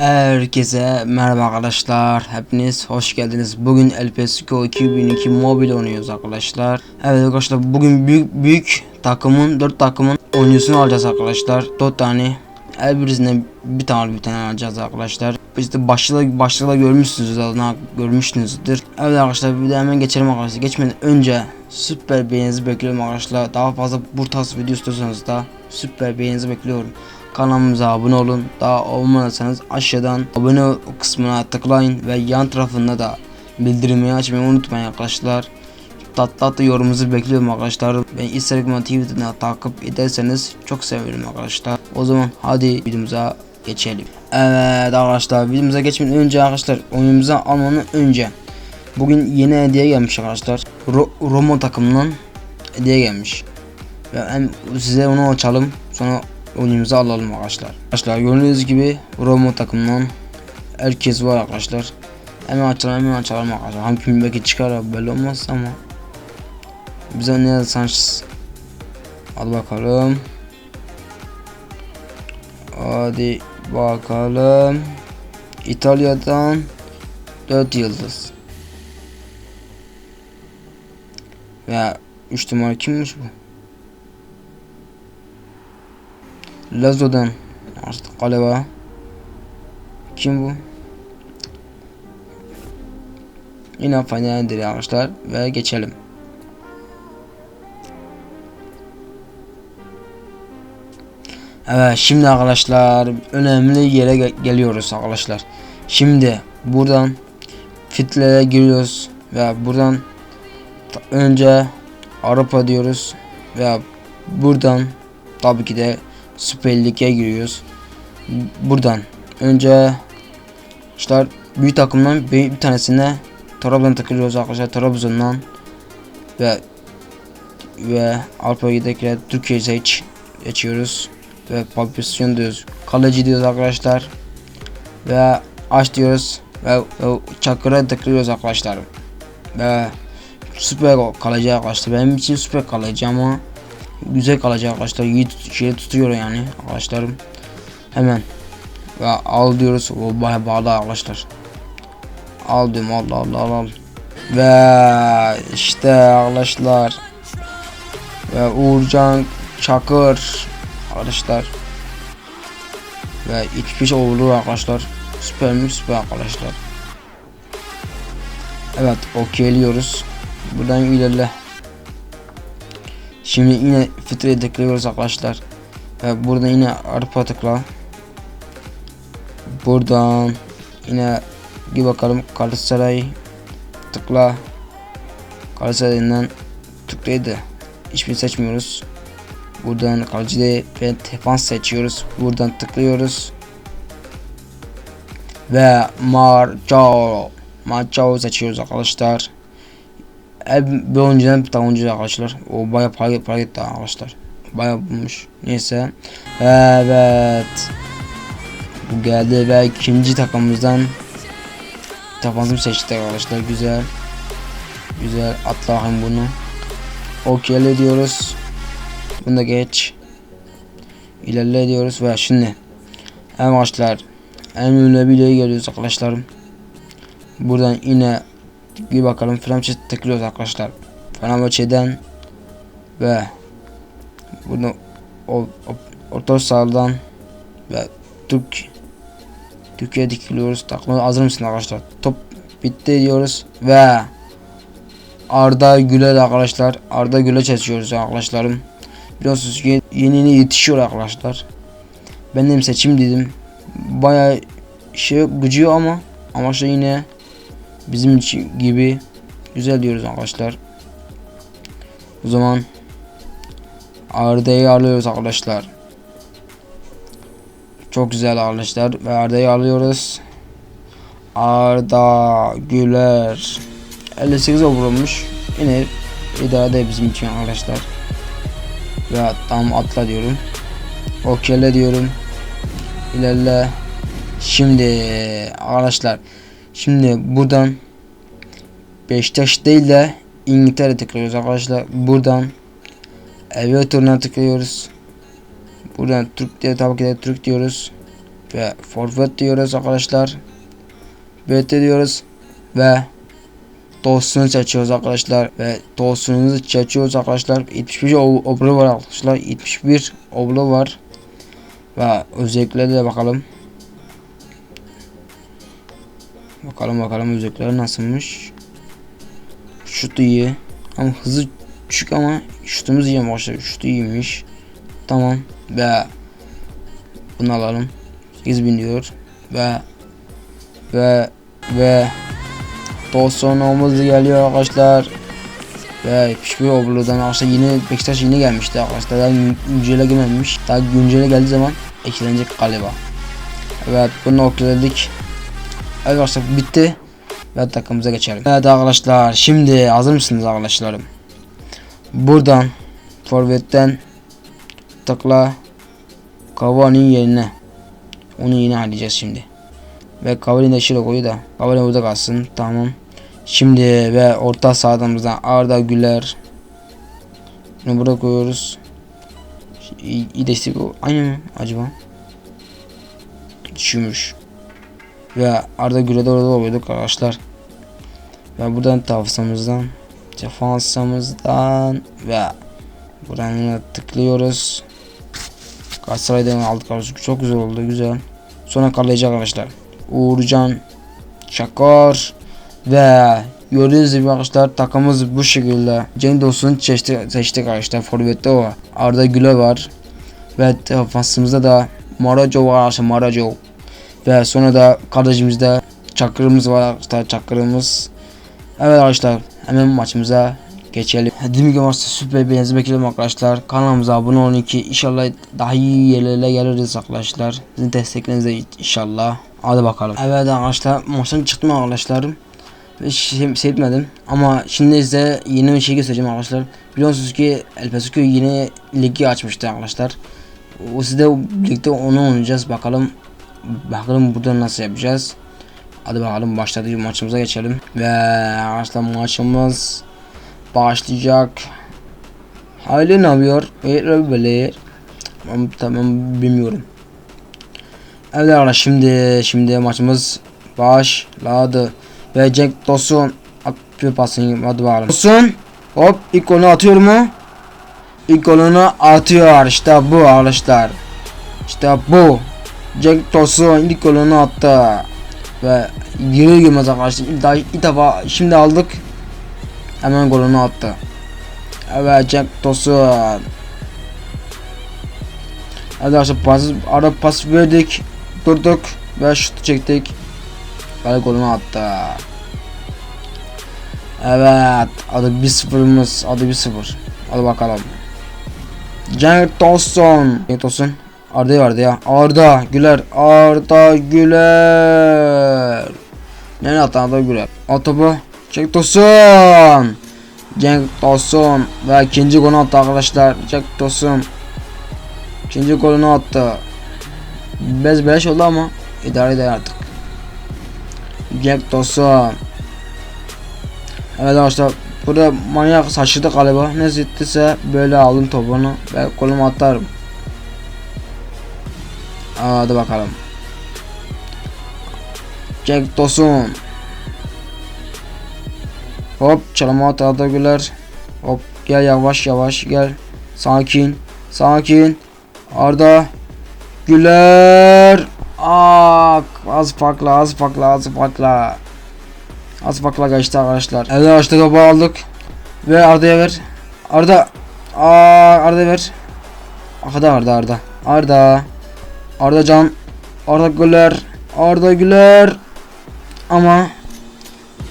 Herkese merhaba arkadaşlar. Hepiniz hoş geldiniz. Bugün El Pesico 2002 mobil oynuyoruz arkadaşlar. Evet arkadaşlar bugün büyük büyük takımın 4 takımın oyuncusunu alacağız arkadaşlar. 4 tane her birisinden bir tane bir tane alacağız arkadaşlar. İşte başlığı başlığı görmüşsünüz görmüşsünüzdür. Evet arkadaşlar bir de hemen geçelim arkadaşlar. Geçmeden önce süper beğeninizi bekliyorum arkadaşlar. Daha fazla bu tarz video istiyorsanız da süper beğeninizi bekliyorum. Kanalımıza abone olun. Daha olmadıysanız aşağıdan abone kısmına tıklayın ve yan tarafında da bildirimleri açmayı unutmayın arkadaşlar. Tatlı tatlı yorumunuzu bekliyorum arkadaşlar. Ben Instagram TV'den takip ederseniz çok sevinirim arkadaşlar. O zaman hadi videomuza geçelim. Evet arkadaşlar videomuza geçmeden önce arkadaşlar oyunumuza almanın önce bugün yeni hediye gelmiş arkadaşlar. Ro Roma takımından hediye gelmiş. Hem size onu açalım sonra oyunumuzu alalım arkadaşlar. Arkadaşlar gördüğünüz gibi Roma takımından herkes var arkadaşlar. Hemen açalım hemen açalım arkadaşlar. Hem kim belki çıkar belli olmaz ama bize ne Sanchez Hadi bakalım. Hadi bakalım. İtalya'dan 4 yıldız. Ve 3 numara kimmiş bu? Lazo'dan artık galiba kim bu? Yine faydalandır arkadaşlar ve geçelim. Evet şimdi arkadaşlar önemli yere ge geliyoruz arkadaşlar. Şimdi buradan fitlere giriyoruz ve buradan önce Avrupa diyoruz ve buradan tabii ki de Süper Lig'e giriyoruz. Buradan önce işte büyük takımdan bir, bir tanesine Trabzon takılıyoruz arkadaşlar Trabzon'dan ve ve Avrupa Ligi'dekiler Türkiye seç geçiyoruz ve pozisyon diyoruz. Kaleci diyoruz arkadaşlar ve aç diyoruz ve, ve Çakır'a tıklıyoruz arkadaşlar ve süper kaleci arkadaşlar benim için süper kaleci ama güzel kalacak arkadaşlar iyi tut şey tutuyor yani arkadaşlarım. Hemen. Ve al diyoruz. O baya bağlı arkadaşlar. Al diyorum al al al al. Ve işte arkadaşlar. Ve Uğurcan Çakır arkadaşlar. Ve iki kişi olur arkadaşlar. Süper mi? Süper arkadaşlar. Evet okeyliyoruz buradan ilerle Şimdi yine filtreye tıklıyoruz arkadaşlar. Ve burada yine arpa tıkla. Buradan yine bir bakalım Galatasaray tıkla. Galatasaray'dan tıklaydı. Hiçbir seçmiyoruz. Buradan kalecide ve defans seçiyoruz. Buradan tıklıyoruz. Ve Marcao Marcao seçiyoruz arkadaşlar. Bir oyuncudan bir tane oyuncu arkadaşlar. O baya para, para gitti arkadaşlar. Baya bulmuş. Neyse. Evet. Bu geldi ve ikinci takımımızdan takımımızı seçtik arkadaşlar. Güzel. Güzel. Atla bakayım bunu. Okey diyoruz. Bunu da geç. İlerle diyoruz ve şimdi arkadaşlar en ünlü videoya geliyoruz arkadaşlarım. Buradan yine bir bakalım Fenerbahçe tıklıyoruz arkadaşlar. Fenerbahçe'den ve bunu o, o, orta sahadan ve Türk Türkiye dikiliyoruz. Takımda hazır mısın arkadaşlar? Top bitti diyoruz ve Arda Güler arkadaşlar. Arda Güler seçiyoruz arkadaşlarım. Biliyorsunuz ki yeni yeni yetişiyor arkadaşlar. Ben de seçim dedim. Baya şey gücüyor ama ama şey yine bizim için gibi güzel diyoruz arkadaşlar. O zaman Arda'yı alıyoruz arkadaşlar. Çok güzel arkadaşlar ve Arda'yı alıyoruz. Arda Güler 58 vurulmuş. Yine idare bizim için arkadaşlar. Ve tam atla diyorum. Okeyle diyorum. İlerle. Şimdi arkadaşlar Şimdi buradan Beşiktaş değil de İngiltere tıklıyoruz arkadaşlar. Buradan Everton'a tıklıyoruz. Buradan Türk diye tabii ki de Türk diyoruz. Ve forvet diyoruz arkadaşlar. BT diyoruz. Ve dostunu seçiyoruz arkadaşlar. Ve dostumuzu seçiyoruz arkadaşlar. 71 ob- oblu var arkadaşlar. 71 oblu var. Ve özellikleri de bakalım. Bakalım bakalım özellikleri nasılmış. Şutu iyi. Ama hızı küçük ama şutumuz iyi arkadaşlar. Şutu iyiymiş. Tamam. Ve bunu alalım. 8000 diyor. Ve ve ve Dawson'umuz geliyor arkadaşlar. Ve hiçbir obludan arkadaşlar yeni Beşiktaş yeni gelmişti arkadaşlar. Daha gün- güncele gelmemiş. Daha güncele geldiği zaman eklenecek galiba. Evet bunu okuladık. Evet arkadaşlar bitti. Ve takımımıza geçelim. Evet arkadaşlar şimdi hazır mısınız arkadaşlarım? Buradan forvetten tıkla Cavani'nin yerine. Onu yine halledeceğiz şimdi. Ve Cavani de şöyle koyu da. Cavani burada kalsın. Tamam. Şimdi ve orta sahamızdan Arda Güler. Bunu burada koyuyoruz. İyi, destek o. Aynı mı acaba? Düşmüş. Ve Arda Güler'de orada oluyorduk arkadaşlar. Ve buradan tavsamızdan defansımızdan ve buradan tıklıyoruz. Galatasaray'dan aldık arkadaşlar. Çok güzel oldu. Güzel. Sonra kaleci arkadaşlar. Uğurcan Çakar ve gördüğünüz gibi arkadaşlar takımımız bu şekilde. Cenk Tosun'u seçtik, seçtik arkadaşlar. Forvet'te o. Arda Güler var. Ve defansımızda da Marajo var arkadaşlar. Marajo. Ve sonra da kalecimizde Çakır'ımız var arkadaşlar. Çakır'ımız. Evet arkadaşlar hemen maçımıza geçelim. Dediğim gibi maçta süper beğeninizi bekliyorum arkadaşlar. Kanalımıza abone olun ki inşallah daha iyi yerlere geliriz arkadaşlar. Sizin desteklerinizle inşallah. Hadi bakalım. Evet arkadaşlar maçtan çıktım arkadaşlar. Ve şey, seyretmedim ama şimdi size yeni bir şey göstereceğim arkadaşlar. Biliyorsunuz ki El Pasuko yeni ligi açmıştı arkadaşlar. O sizde birlikte onu oynayacağız bakalım. Bakalım burada nasıl yapacağız. Hadi bakalım başladı maçımıza geçelim. Ve arkadaşlar maçımız başlayacak. Hayli ne yapıyor? Böyle. Tamam, tamam bilmiyorum. Evet arkadaşlar şimdi şimdi maçımız başladı. Ve Jack Dawson atıyor pasını hadi bakalım. Dawson hop ilk golünü atıyor mu? İlk golünü atıyor işte bu arkadaşlar. İşte bu. Jack Dawson ilk golünü attı. Ve yürü girmez arkadaşlar. İlk, daha, ilk defa şimdi aldık. Hemen golünü attı. Evet Jack Dawson. Arkadaşlar pas, ara pas verdik. Durduk ve şut çektik. Kale golünü attı. Evet. Adı 1-0'ımız. Adı 1-0. Hadi bakalım. Jack Dawson. Jack Dawson. Arda vardı ya. Arda Güler. Arda Güler. Nereye attı Arda Güler? At topu. Jack Dawson. Jack Dawson. Ve ikinci golünü attı arkadaşlar. Jack Dawson. İkinci golünü attı. Bez beleş oldu ama idare eder artık. Jack Dawson. Evet arkadaşlar burada manyak saçırdı galiba. Ne zittiyse böyle aldım topunu ve kolumu atarım. Hadi bakalım. Jack Dawson. Hop çalıma at Güler. Hop gel yavaş yavaş gel. Sakin. Sakin. Arda Güler. Aa, az farkla az farkla az farkla. Az farkla geçti arkadaşlar. Evet arkadaşlar topu aldık. Ve Arda'ya ver. Arda. Aa, Arda ver. Arda Arda Arda. Arda. Arda Can. Arda Güler. Arda Güler. Ama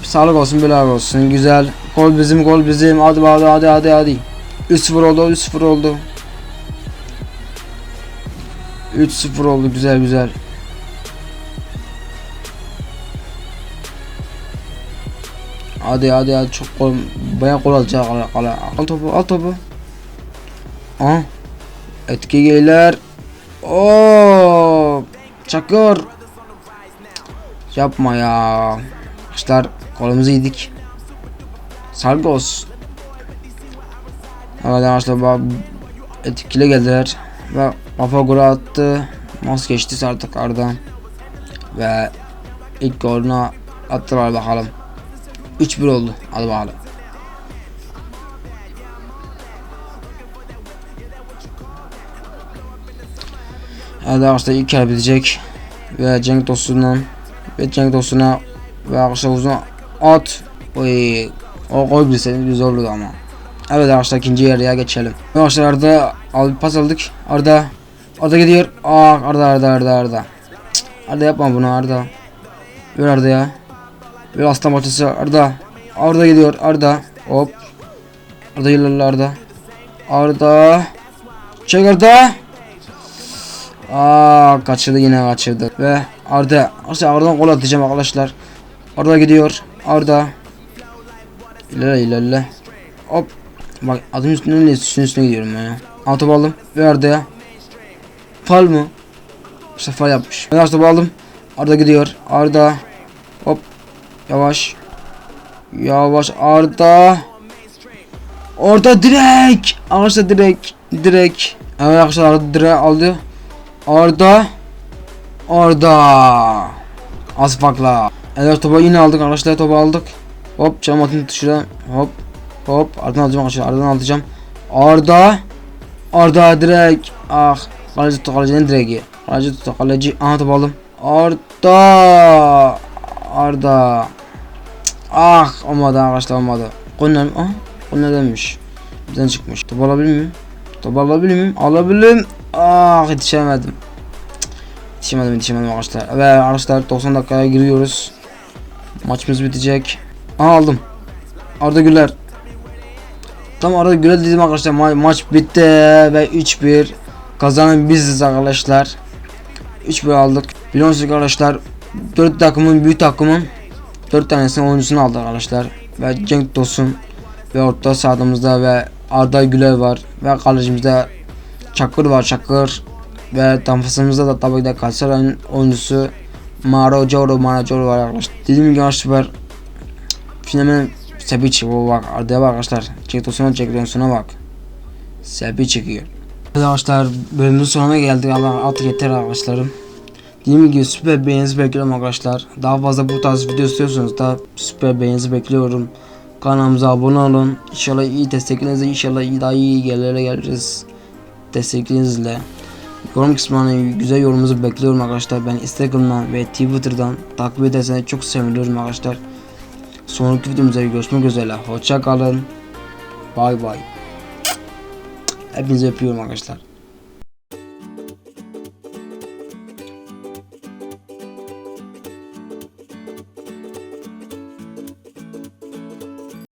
sağlık olsun bela olsun. Güzel. Gol bizim gol bizim. Hadi hadi hadi hadi hadi. 3-0 oldu 3-0 oldu. 3-0 oldu güzel güzel. Hadi hadi hadi çok gol bayağı gol alacak al, al, al topu al topu. Aha. Etki geyler. Oo! Çakır. Yapma ya. Arkadaşlar kolumuzu yedik. Sargı olsun. Evet arkadaşlar etkili geldiler. Ve kafa golü attı. Mas geçti artık Arda. Ve ilk golünü attılar bakalım. 3-1 oldu. Hadi bakalım. Arkadaşlar ilk kere bitecek. Ve Cenk Tosun'dan ve Cenk Tosun'a ve arkadaşlar uzun at. Oy, o gol bilseniz güzel olurdu ama. Evet arkadaşlar ikinci yarıya geçelim. Arkadaşlar Arda al, pas aldık. Arda Arda gidiyor. Ah Arda Arda Arda Arda. Arda yapma bunu Arda. Ver Arda ya. Ver aslan parçası Arda. Arda gidiyor Arda. Hop. Arda ilerle Arda. Arda. Çek Arda. Aa kaçırdı yine kaçırdı. Ve Arda. Arkadaşlar Arda'dan gol atacağım arkadaşlar. Arda gidiyor. Arda. İlerle ilerle. Hop. Bak adım üstüne ne üstüne üstüne gidiyorum ben ya. Topu aldım. Ve Arda'ya. Fal mı? İşte fal yapmış. Ben topu aldım. Arda gidiyor. Arda. Hop. Yavaş. Yavaş Arda. Orada direkt. Arkadaşlar direkt. Direkt. Evet arkadaşlar Arda direkt aldı. Arda. Arda. Az farkla. Evet topu yine aldık arkadaşlar topu aldık. Hop cam atın dışarı. Hop. Hop Arda'dan alacağım arkadaşlar. Arda'dan alacağım. Arda. Arda direkt. Ah. Kaleci tuttu kalecinin direği. Kaleci tuttu kaleci. Aha topu aldım. Arda. Arda. Ah olmadı arkadaşlar olmadı. Konu ah konu demiş. Bizden çıkmış. Topu alabilir miyim? Topu alabilir miyim? Alabilirim. Ah yetişemedim. Yetişemedim yetişemedim arkadaşlar. Ve arkadaşlar 90 dakikaya giriyoruz. Maçımız bitecek. Aha aldım. Arda Güler. Tam Arda Güler dedim arkadaşlar. Ma maç bitti ve 3-1 kazanan biziz arkadaşlar. 3-1 aldık. Biliyorsunuz arkadaşlar 4 takımın büyük takımın 4 tanesinin oyuncusunu aldı arkadaşlar. Ve Cenk Tosun ve orta sahamızda ve Arda Güler var ve kalecimizde Çakır var Çakır ve tanfasımızda da tabii de Galatasaray'ın oyuncusu Maro Joro Maro Joro var arkadaşlar. Dediğim gibi arkadaşlar Şimdi hemen Sebi çıkıyor bak Arda'ya bak arkadaşlar. Cenk Tosun'a Cenk Tosun'a bak. Sebi çıkıyor. Evet arkadaşlar bölümün sonuna geldik. Allah artık yeter arkadaşlarım. Dediğim gibi süper beğeninizi bekliyorum arkadaşlar. Daha fazla bu tarz video istiyorsanız da süper beğeninizi bekliyorum. Kanalımıza abone olun. İnşallah iyi desteklerinizle inşallah iyi daha iyi yerlere geliriz. Desteklerinizle. Yorum kısmına güzel yorumunuzu bekliyorum arkadaşlar. Ben Instagram'dan ve Twitter'dan takip ederseniz çok sevinirim arkadaşlar. Sonraki videomuzda görüşmek üzere. Hoşça kalın. Bay bay. Hepinizi öpüyorum arkadaşlar.